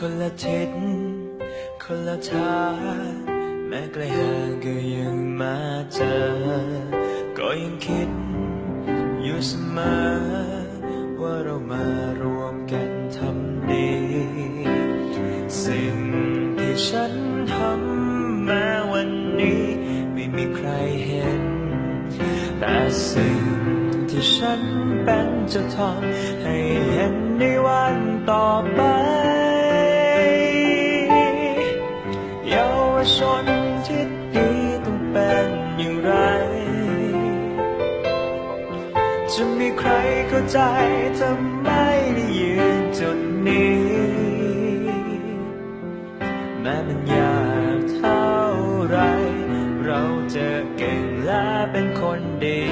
คนละทิศคนละทางแม้ไกลห่างก็ยังมาเจอก็ยังคิดอยู่เสมอว่าเรามารวมกันทำดี สิ่งที่ฉันทำแม้วันนี้ไม่มีใครเห็น แต่สิ่งที่ฉันเป็นจะทำให้เห็นในวันต่อไป จะมีใครเข้าใจทำไมได้ยืนจุดนี้ แม้มันยากเท่าไร เราจะเก่งและเป็นคนดี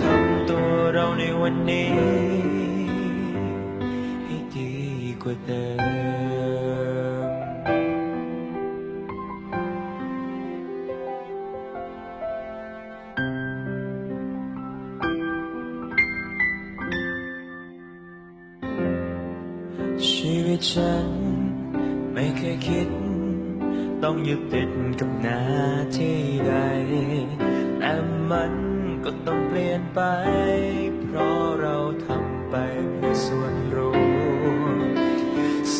ทำตัวเราในวันนี้ ให้ดีกว่าเดิม ชีวิตฉันไม่เคยคิด ต้องยึดติดกับหน้าที่ใด แต่มันก็ต้องเปลี่ยนไป เพราะเราทำไปเพื่อส่วนรวม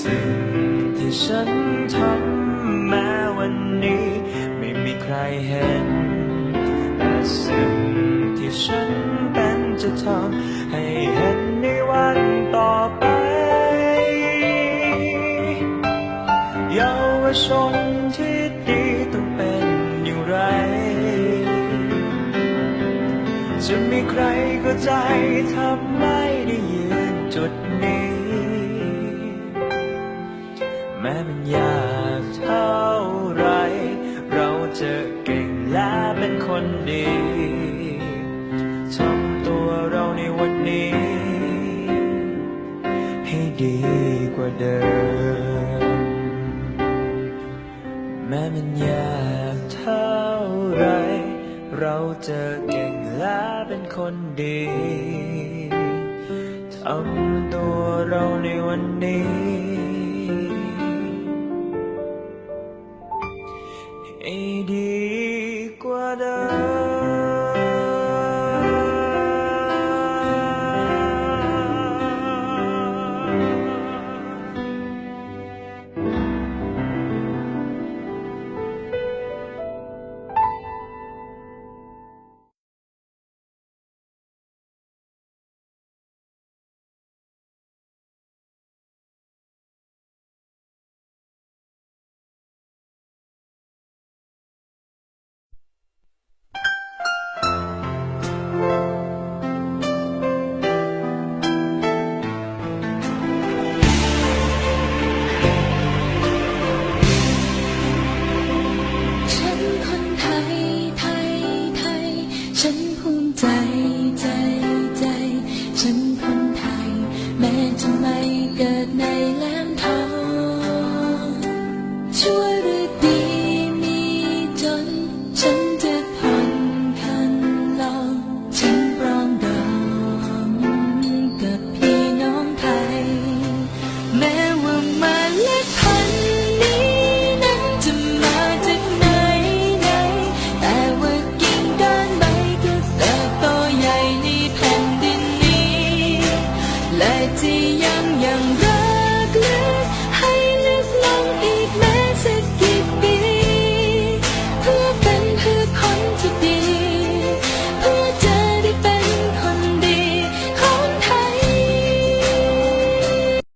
สิ่งที่ฉันทำแม้วันนี้ ไม่มีใครเห็น แต่สิ่งที่ฉันเป็นจะทำ เยาวชนที่ดีต้องเป็นอย่างไร จะมีใครเข้าใจทำไม่ได้ยืนจุดนี้ แม้มันยากเท่าไร เราจะเก่งและเป็นคนดีทำตัวเราในวันนี้ ให้ดีกว่าเดิม เราจะเก่งและเป็นคนดี ทำตัวเราในวันนี้ ที่ยังยังรักและ